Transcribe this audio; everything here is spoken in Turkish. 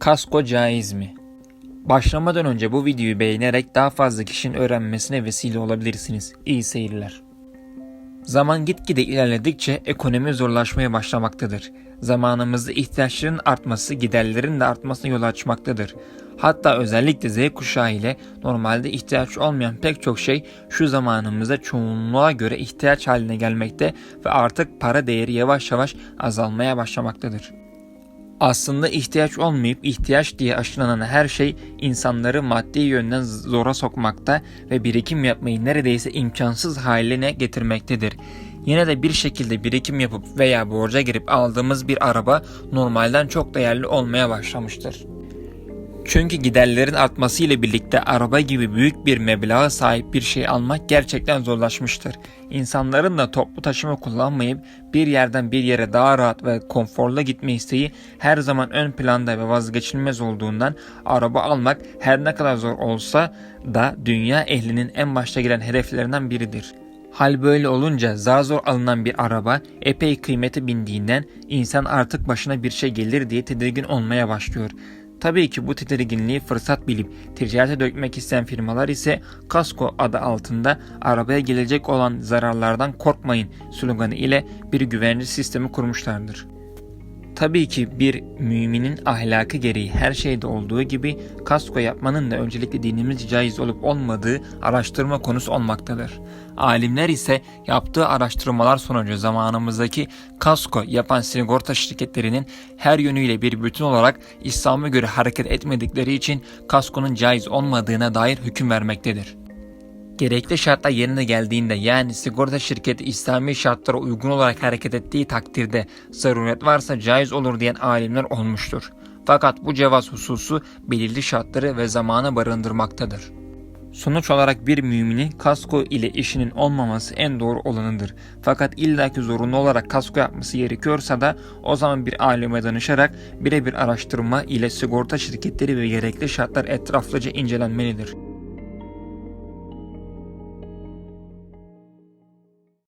Kasko caiz mi? Başlamadan önce bu videoyu beğenerek daha fazla kişinin öğrenmesine vesile olabilirsiniz. İyi seyirler. Zaman gitgide ilerledikçe ekonomi zorlaşmaya başlamaktadır. Zamanımızda ihtiyaçların artması giderlerin de artmasına yol açmaktadır. Hatta özellikle Z kuşağı ile normalde ihtiyaç olmayan pek çok şey şu zamanımızda çoğunluğa göre ihtiyaç haline gelmekte ve artık para değeri yavaş yavaş azalmaya başlamaktadır. Aslında ihtiyaç olmayıp ihtiyaç diye aşılanan her şey insanları maddi yönden zora sokmakta ve birikim yapmayı neredeyse imkansız haline getirmektedir. Yine de bir şekilde birikim yapıp veya borca girip aldığımız bir araba normalden çok değerli olmaya başlamıştır. Çünkü giderlerin artmasıyla birlikte araba gibi büyük bir meblağa sahip bir şey almak gerçekten zorlaşmıştır. İnsanların da toplu taşıma kullanmayıp bir yerden bir yere daha rahat ve konforlu gitme isteği her zaman ön planda ve vazgeçilmez olduğundan araba almak her ne kadar zor olsa da dünya ehlinin en başta gelen hedeflerinden biridir. Hal böyle olunca zar zor alınan bir araba epey kıymete bindiğinden insan artık başına bir şey gelir diye tedirgin olmaya başlıyor. Tabii ki bu tedirginliği fırsat bilip ticarete dökmek isteyen firmalar ise kasko adı altında arabaya gelecek olan zararlardan korkmayın sloganı ile bir güvence sistemi kurmuşlardır. Tabii ki bir müminin ahlakı gereği her şeyde olduğu gibi kasko yapmanın da öncelikle dinimizce caiz olup olmadığı araştırma konusu olmaktadır. Alimler ise yaptığı araştırmalar sonucu zamanımızdaki kasko yapan sigorta şirketlerinin her yönüyle bir bütün olarak İslam'a göre hareket etmedikleri için kaskonun caiz olmadığına dair hüküm vermektedir. Gerekli şartlar yerine geldiğinde yani sigorta şirketi İslami şartlara uygun olarak hareket ettiği takdirde zaruret varsa caiz olur diyen alimler olmuştur. Fakat bu cevaz hususu belirli şartları ve zamanı barındırmaktadır. Sonuç olarak bir müminin kasko ile işinin olmaması en doğru olanıdır. Fakat illaki zorunlu olarak kasko yapması gerekiyorsa da o zaman bir alime danışarak birebir araştırma ile sigorta şirketleri ve gerekli şartlar etraflıca incelenmelidir.